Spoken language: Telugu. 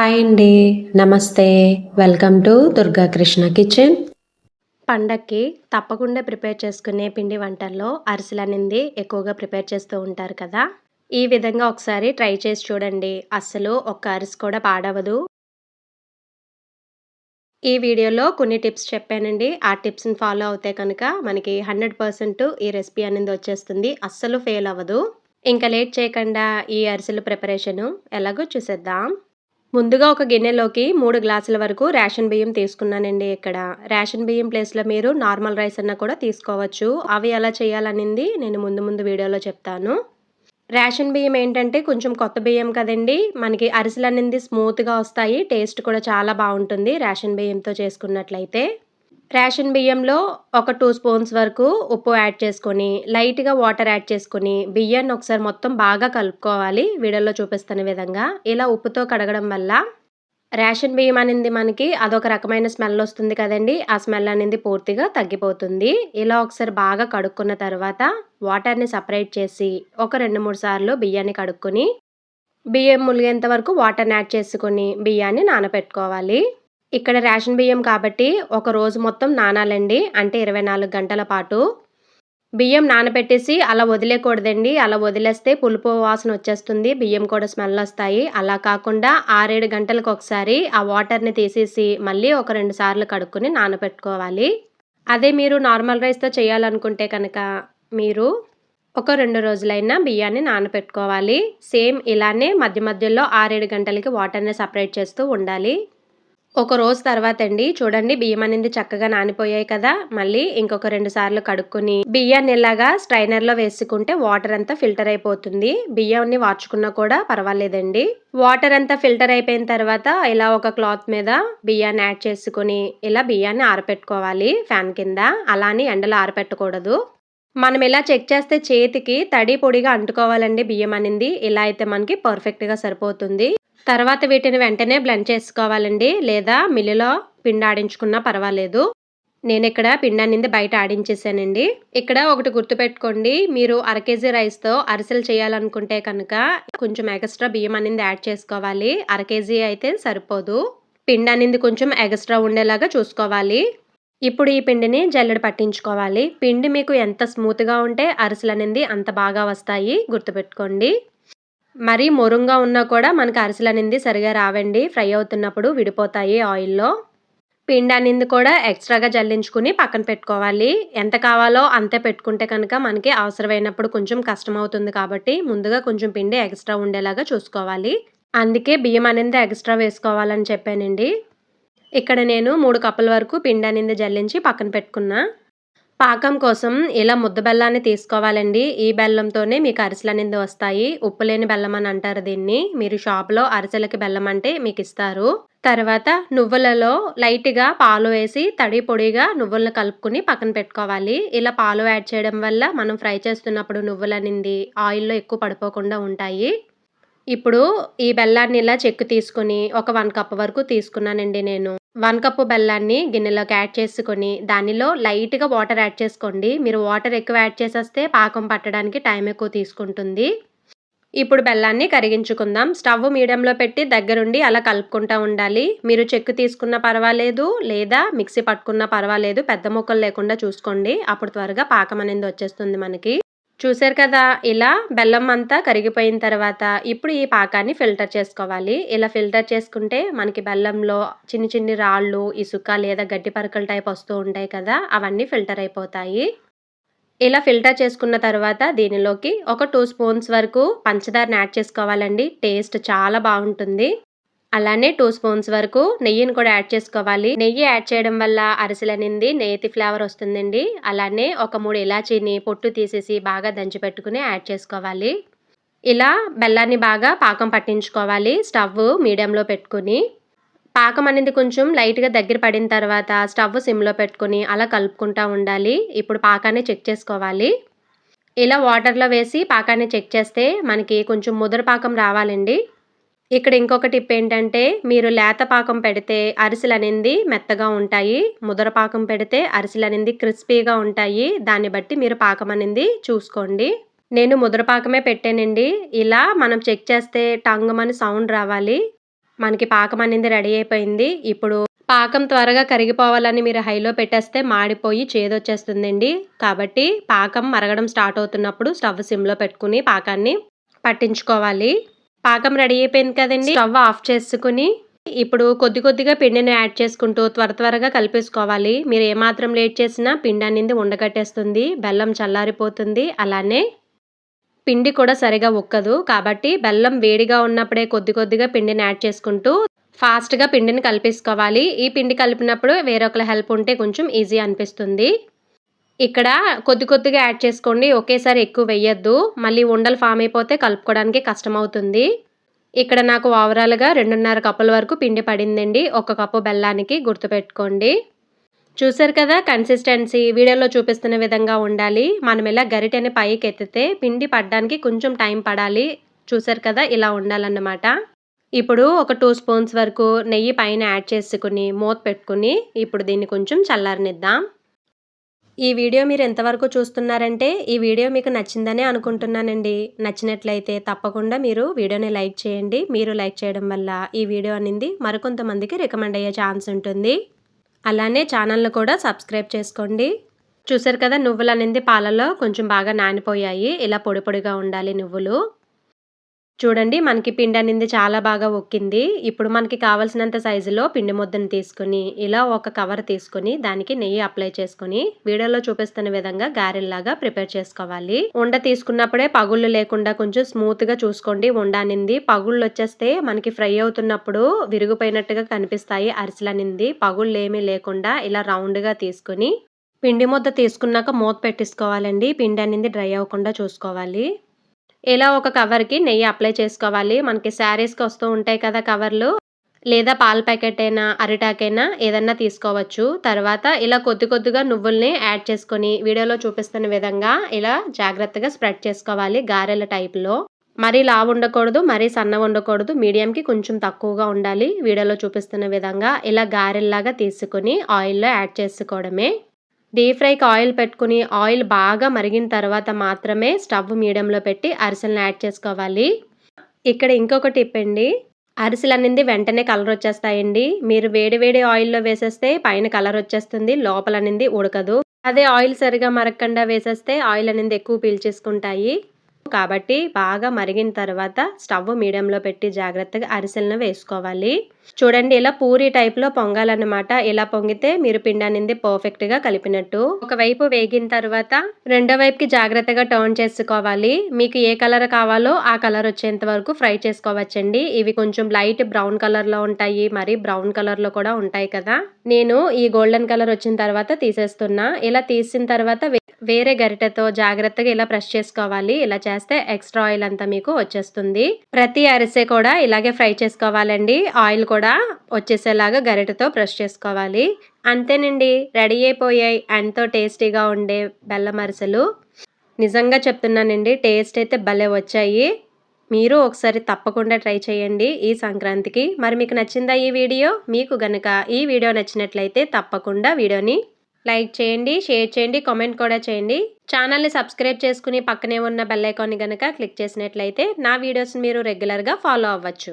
హాయ్ అండి. నమస్తే. Welcome to Durga Krishna kitchen. పండక్కి తప్పకుండా ప్రిపేర్ చేసుకునే పిండి వంటల్లో అరిసెలు అనేది ఎక్కువగా ప్రిపేర్ చేస్తూ ఉంటారు కదా. ఈ విధంగా ఒకసారి ట్రై చేసి చూడండి. అస్సలు ఒక్క అరిసి కూడా పాడవదు. ఈ వీడియోలో కొన్ని టిప్స్ చెప్పానండి. ఆ టిప్స్ని ఫాలో అవుతే కనుక మనకి హండ్రెడ్ పర్సెంట్ ఈ రెసిపీ అనేది వచ్చేస్తుంది. అస్సలు ఫెయిల్ అవ్వదు. ఇంకా లేట్ చేయకుండా ఈ అరిసెల ప్రిపరేషను ఎలాగో చూసేద్దాం. ముందుగా ఒక గిన్నెలోకి మూడు గ్లాసుల వరకు రేషన్ బియ్యం తీసుకున్నానండి ఇక్కడ. రేషన్ బియ్యం ప్లేస్లో మీరు నార్మల్ రైస్ అన్న కూడా తీసుకోవచ్చు. అవి ఎలా చేయాలనింది నేను ముందు ముందు వీడియోలో చెప్తాను. రేషన్ బియ్యం ఏంటంటే కొంచెం కొత్త బియ్యం కదండి. మనకి అరిసెలు అనేది స్మూత్గా వస్తాయి. టేస్ట్ కూడా చాలా బాగుంటుంది రేషన్ బియ్యంతో చేసుకున్నట్లయితే. రేషన్ బియ్యంలో ఒక టూ స్పూన్స్ వరకు ఉప్పు యాడ్ చేసుకొని లైట్గా వాటర్ యాడ్ చేసుకొని బియ్యాన్ని ఒకసారి మొత్తం బాగా కలుపుకోవాలి. వీడియోలో చూపిస్తున్న విధంగా ఇలా ఉప్పుతో కడగడం వల్ల రేషన్ బియ్యం అనేది మనకి అదొక రకమైన స్మెల్ వస్తుంది కదండి. ఆ స్మెల్ అనేది పూర్తిగా తగ్గిపోతుంది. ఇలా ఒకసారి బాగా కడుక్కున్న తర్వాత వాటర్ని సపరేట్ చేసి ఒక రెండు మూడు సార్లు బియ్యాన్ని కడుక్కొని బియ్యం ములిగేంత వరకు వాటర్ని యాడ్ చేసుకొని బియ్యాన్ని నానబెట్టుకోవాలి. ఇక్కడ రేషన్ బియ్యం కాబట్టి ఒక రోజు మొత్తం నానాలండి అంటే ఇరవై నాలుగు గంటల పాటు. బియ్యం నానబెట్టేసి అలా వదిలేకూడదండి. అలా వదిలేస్తే పులుపు వాసన వచ్చేస్తుంది బియ్యం కూడా స్మెల్ వస్తాయి. అలా కాకుండా ఆరేడు గంటలకు ఒకసారి ఆ వాటర్ని తీసేసి మళ్ళీ ఒక రెండు సార్లు కడుక్కొని నానబెట్టుకోవాలి. అదే మీరు నార్మల్ రైస్తో చేయాలనుకుంటే కనుక మీరు ఒక రెండు రోజులైనా బియ్యాన్ని నానబెట్టుకోవాలి. సేమ్ ఇలానే మధ్య మధ్యలో ఆరేడు గంటలకి వాటర్ని సపరేట్ చేస్తూ ఉండాలి. ఒక రోజు తర్వాత అండి చూడండి బియ్యం అనేది చక్కగా నానిపోయాయి కదా. మళ్ళీ ఇంకొక రెండు సార్లు కడుక్కొని బియ్యాన్ని ఇలాగా స్ట్రైనర్లో వేసుకుంటే వాటర్ అంతా ఫిల్టర్ అయిపోతుంది. బియ్యాన్ని వార్చుకున్నా కూడా పర్వాలేదండి. వాటర్ అంతా ఫిల్టర్ అయిపోయిన తర్వాత ఇలా ఒక క్లాత్ మీద బియ్యాన్ని యాడ్ చేసుకుని ఇలా బియ్యాన్ని ఆరపెట్టుకోవాలి ఫ్యాన్ కింద. అలాని ఎండలో ఆరపెట్టకూడదు. మనం ఇలా చెక్ చేస్తే చేతికి తడి పొడిగా అంటుకోవాలండి బియ్యం అనేది. ఇలా అయితే మనకి పర్ఫెక్ట్గా సరిపోతుంది. తర్వాత వీటిని వెంటనే బ్లెండ్ చేసుకోవాలండి. లేదా మిల్లులో పిండి ఆడించుకున్నా పర్వాలేదు. నేను ఇక్కడ పిండి అనేది బయట ఆడించేసానండి. ఇక్కడ ఒకటి గుర్తుపెట్టుకోండి. మీరు అర కేజీ రైస్తో అరిసెలు చేయాలనుకుంటే కనుక కొంచెం ఎక్స్ట్రా బియ్యం అనేది యాడ్ చేసుకోవాలి. అర కేజీ అయితే సరిపోదు. పిండి అనేది కొంచెం ఎక్స్ట్రా ఉండేలాగా చూసుకోవాలి. ఇప్పుడు ఈ పిండిని జల్లెడ పట్టించుకోవాలి. పిండి మీకు ఎంత స్మూత్గా ఉంటే అరిసెలు అనేది అంత బాగా వస్తాయి. గుర్తుపెట్టుకోండి. మరీ మొరుంగా ఉన్నా కూడా మనకు అరిసెలు అనేది సరిగా రావండి. ఫ్రై అవుతున్నప్పుడు విడిపోతాయి ఆయిల్లో. పిండి అనేది కూడా ఎక్స్ట్రాగా జల్లించుకుని పక్కన పెట్టుకోవాలి. ఎంత కావాలో అంతే పెట్టుకుంటే కనుక మనకి అవసరమైనప్పుడు కొంచెం కష్టం అవుతుంది కాబట్టి ముందుగా కొంచెం పిండి ఎక్స్ట్రా ఉండేలాగా చూసుకోవాలి. అందుకే బియ్యం అనేది ఎక్స్ట్రా వేసుకోవాలని చెప్పానండి. ఇక్కడ నేను మూడు కప్పుల వరకు పిండి అనేది జల్లించి పక్కన పెట్టుకున్నా. పాకం కోసం ఇలా ముద్ద బెల్లాన్ని తీసుకోవాలండి. ఈ బెల్లంతోనే మీకు అరిసెలు అనేది వస్తాయి. ఉప్పు లేని బెల్లం అని అంటారు దీన్ని. మీరు షాప్లో అరిసెలకి బెల్లం అంటే మీకు ఇస్తారు. తర్వాత నువ్వులలో లైట్గా పాలు వేసి తడి పొడిగా నువ్వులను కలుపుకుని పక్కన పెట్టుకోవాలి. ఇలా పాలు యాడ్ చేయడం వల్ల మనం ఫ్రై చేస్తున్నప్పుడు నువ్వులు అనేది ఆయిల్లో ఎక్కువ పడిపోకుండా ఉంటాయి. ఇప్పుడు ఈ బెల్లాన్ని ఇలా చెక్కు తీసుకొని ఒక వన్ కప్ వరకు తీసుకున్నానండి నేను. వన్ కప్పు బెల్లాన్ని గిన్నెలోకి యాడ్ చేసుకొని దానిలో లైట్గా వాటర్ యాడ్ చేసుకోండి. మీరు వాటర్ ఎక్కువ యాడ్ చేసేస్తే పాకం పట్టడానికి టైం ఎక్కువ తీసుకుంటుంది. ఇప్పుడు బెల్లాన్ని కరిగించుకుందాం. స్టవ్ మీడియంలో పెట్టి దగ్గరుండి అలా కలుపుకుంటూ ఉండాలి. మీరు చెక్కు తీసుకున్న పర్వాలేదు లేదా మిక్సీ పట్టుకున్న పర్వాలేదు పెద్ద ముక్కలు లేకుండా చూసుకోండి. అప్పుడు త్వరగా పాకం అనేది వచ్చేస్తుంది మనకి. చూసారు కదా ఇలా బెల్లం అంతా కరిగిపోయిన తర్వాత ఇప్పుడు ఈ పాకాన్ని ఫిల్టర్ చేసుకోవాలి. ఇలా ఫిల్టర్ చేసుకుంటే మనకి బెల్లంలో చిన్ని చిన్ని రాళ్ళు ఇసుక లేదా గడ్డి పరకల టైప్ వస్తూ ఉంటాయి కదా అవన్నీ ఫిల్టర్ అయిపోతాయి. ఇలా ఫిల్టర్ చేసుకున్న తర్వాత దీనిలోకి ఒక టూ స్పూన్స్ వరకు పంచదారని యాడ్ చేసుకోవాలండి. టేస్ట్ చాలా బాగుంటుంది. అలానే టూ స్పూన్స్ వరకు నెయ్యిని కూడా యాడ్ చేసుకోవాలి. నెయ్యి యాడ్ చేయడం వల్ల అరిసెలు అనేది నేతి ఫ్లేవర్ వస్తుందండి. అలానే ఒక మూడు ఇలాచీని పొట్టు తీసేసి బాగా దంచి పెట్టుకుని యాడ్ చేసుకోవాలి. ఇలా బెల్లాన్ని బాగా పాకం పట్టించుకోవాలి స్టవ్ మీడియంలో పెట్టుకుని. పాకం అనేది కొంచెం లైట్గా దగ్గర పడిన తర్వాత స్టవ్ సిమ్లో పెట్టుకుని అలా కలుపుకుంటూ ఉండాలి. ఇప్పుడు పాకాన్ని చెక్ చేసుకోవాలి. ఇలా వాటర్లో వేసి పాకాన్ని చెక్ చేస్తే మనకి కొంచెం ముదరపాకం రావాలండి. ఇక్కడ ఇంకొక టిప్ ఏంటంటే మీరు లేత పాకం పెడితే అరిసెలు అనేది మెత్తగా ఉంటాయి. ముదర పాకం పెడితే అరిసెలు అనేది క్రిస్పీగా ఉంటాయి. దాన్ని బట్టి మీరు పాకం అనేది చూసుకోండి. నేను ముద్ర పాకమే పెట్టానండి. ఇలా మనం చెక్ చేస్తే టంగమని సౌండ్ రావాలి. మనకి పాకం అనేది రెడీ అయిపోయింది. ఇప్పుడు పాకం త్వరగా కరిగిపోవాలని మీరు హైలో పెట్టేస్తే మాడిపోయి చేదొచ్చేస్తుందండి. కాబట్టి పాకం మరగడం స్టార్ట్ అవుతున్నప్పుడు స్టవ్ సిమ్లో పెట్టుకుని పాకాన్ని పట్టించుకోవాలి. పాకం రెడీ అయిపోయింది కదండి. స్టవ్ ఆఫ్ చేసుకుని ఇప్పుడు కొద్ది కొద్దిగా పిండిని యాడ్ చేసుకుంటూ త్వర త్వరగా కలిపేసుకోవాలి. మీరు ఏమాత్రం లేట్ చేసినా పిండి అనేది ఉండగట్టేస్తుంది. బెల్లం చల్లారిపోతుంది. అలానే పిండి కూడా సరిగా ఉక్కదు. కాబట్టి బెల్లం వేడిగా ఉన్నప్పుడే కొద్ది కొద్దిగా పిండిని యాడ్ చేసుకుంటూ ఫాస్ట్గా పిండిని కలిపేసుకోవాలి. ఈ పిండి కలిపినప్పుడు వేరొకరి హెల్ప్ ఉంటే కొంచెం ఈజీ అనిపిస్తుంది. ఇక్కడ కొద్ది కొద్దిగా యాడ్ చేసుకోండి. ఒకేసారి ఎక్కువ వేయద్దు. మళ్ళీ ఉండలు ఫామ్ అయిపోతే కలుపుకోవడానికి కష్టమవుతుంది. ఇక్కడ నాకు ఓవరాల్గా రెండున్నర కప్పుల వరకు పిండి పడిందండి. ఒక కప్పు బెల్లానికి గుర్తుపెట్టుకోండి. చూసారు కదా కన్సిస్టెన్సీ వీడియోలో చూపిస్తున్న విధంగా ఉండాలి. మనం ఇలా గరిటెని పైకి ఎత్తితే పిండి పడడానికి కొంచెం టైం పడాలి. చూసారు కదా ఇలా ఉండాలన్నమాట. ఇప్పుడు ఒక టూ స్పూన్స్ వరకు నెయ్యి పైన యాడ్ చేసుకుని మూత పెట్టుకుని ఇప్పుడు దీన్ని కొంచెం చల్లారనిద్దాం. ఈ వీడియో మీరు ఎంతవరకు చూస్తున్నారంటే ఈ వీడియో మీకు నచ్చిందనే అనుకుంటున్నానండి. నచ్చినట్లయితే తప్పకుండా మీరు వీడియోని లైక్ చేయండి. మీరు లైక్ చేయడం వల్ల ఈ వీడియో అనేది మరికొంతమందికి రికమెండ్ అయ్యే ఛాన్స్ ఉంటుంది. అలానే ఛానల్ను కూడా సబ్స్క్రైబ్ చేసుకోండి. చూసారు కదా నువ్వులు అనేది పాలలో కొంచెం బాగా నానిపోయాయి. ఇలా పొడి పొడిగా ఉండాలి నువ్వులు. చూడండి మనకి పిండి అనేది చాలా బాగా ఒక్కింది ఇప్పుడు మనకి కావాల్సినంత సైజులో పిండి ముద్దను తీసుకుని ఇలా ఒక కవర్ తీసుకుని దానికి నెయ్యి అప్లై చేసుకుని వీడియోలో చూపిస్తున్న విధంగా గారెల్లాగా ప్రిపేర్ చేసుకోవాలి. ఉండ తీసుకున్నప్పుడే పగుళ్ళు లేకుండా కొంచెం స్మూత్గా చూసుకోండి. ఉండ అనింది పగుళ్ళు వచ్చేస్తే మనకి ఫ్రై అవుతున్నప్పుడు విరిగిపోయినట్టుగా కనిపిస్తాయి అరిసెలనింది. పగుళ్ళు ఏమీ లేకుండా ఇలా రౌండ్గా తీసుకుని పిండి ముద్ద తీసుకున్నాక మూత పెట్టేసుకోవాలండి. పిండి అనేది డ్రై అవ్వకుండా చూసుకోవాలి. ఇలా ఒక కవర్కి నెయ్యి అప్లై చేసుకోవాలి? మనకి శారీస్కి వస్తూ ఉంటాయి కదా కవర్లు. లేదా పాల ప్యాకెట్ అయినా అరిటాకైనా ఏదన్నా తీసుకోవచ్చు. తర్వాత ఇలా కొద్ది కొద్దిగా నువ్వుల్ని యాడ్ చేసుకొని వీడియోలో చూపిస్తున్న విధంగా ఇలా జాగ్రత్తగా స్ప్రెడ్ చేసుకోవాలి గారెల టైప్లో. మరీ లావు ఉండకూడదు మరీ సన్నగా ఉండకూడదు. మీడియంకి కొంచెం తక్కువగా ఉండాలి. వీడియోలో చూపిస్తున్న విధంగా ఇలా గారెల్లాగా తీసుకుని ఆయిల్లో యాడ్ చేసుకోవడమే. డీప్ ఫ్రైకి ఆయిల్ పెట్టుకుని ఆయిల్ బాగా మరిగిన తర్వాత మాత్రమే స్టవ్ మీడియంలో పెట్టి అరిసెలను యాడ్ చేసుకోవాలి. ఇక్కడ ఇంకొక టిప్ అండి. అరిసెలు అనేది వెంటనే కలర్ వచ్చేస్తాయండి. మీరు వేడి వేడి ఆయిల్లో వేసేస్తే పైన కలర్ వచ్చేస్తుంది లోపల అనేది ఉడకదు. అదే ఆయిల్ సరిగా మరగకుండా వేసేస్తే ఆయిల్ అనేది ఎక్కువ పీల్చేసుకుంటాయి. కాబట్టి బాగా మరిగిన తర్వాత స్టవ్ మీడియంలో పెట్టి జాగ్రత్తగా అరిసెలను వేసుకోవాలి. చూడండి ఇలా పూరి టైప్లో పొంగాలన్నమాట. ఇలా పొంగితే మీరు పిండి అనేది పర్ఫెక్ట్గా కలిపినట్టు. ఒకవైపు వేగిన తర్వాత రెండో వైపుకి జాగ్రత్తగా టర్న్ చేసుకోవాలి. మీకు ఏ కలర్ కావాలో ఆ కలర్ వచ్చేంత వరకు ఫ్రై చేసుకోవచ్చండి. ఇవి కొంచెం లైట్ బ్రౌన్ కలర్లో ఉంటాయి. మరి బ్రౌన్ కలర్లో కూడా ఉంటాయి కదా. నేను ఈ గోల్డెన్ కలర్ వచ్చిన తర్వాత తీసేస్తున్నా. ఇలా తీసిన తర్వాత వేరే గరిటెతో జాగ్రత్తగా ఇలా ప్రెస్ చేసుకోవాలి. ఇలా చేస్తే ఎక్స్ట్రా ఆయిల్ అంతా మీకు వచ్చేస్తుంది. ప్రతి అరిసె కూడా ఇలాగే ఫ్రై చేసుకోవాలండి. ఆయిల్ కూడా వచ్చేసేలాగా గరిటెతో ప్రెస్ చేసుకోవాలి. అంతేనండి. రెడీ అయిపోయాయి. ఎంతో టేస్టీగా ఉండే బెల్లం అరిసెలు. నిజంగా చెప్తున్నానండి టేస్ట్ అయితే భలే వచ్చాయి. మీరు ఒకసారి తప్పకుండా ట్రై చేయండి ఈ సంక్రాంతికి. మరి మీకు నచ్చిందా ఈ వీడియో? మీకు గనక ఈ వీడియో నచ్చినట్లయితే తప్పకుండా వీడియోని లైక్ చేయండి షేర్ చేయండి కామెంట్ కూడా చేయండి. ఛానల్ని సబ్స్క్రైబ్ చేసుకుని పక్కనే ఉన్న బెల్ ఐకాన్ని కనుక క్లిక్ చేసినట్లయితే నా వీడియోస్ని మీరు రెగ్యులర్గా ఫాలో అవ్వచ్చు.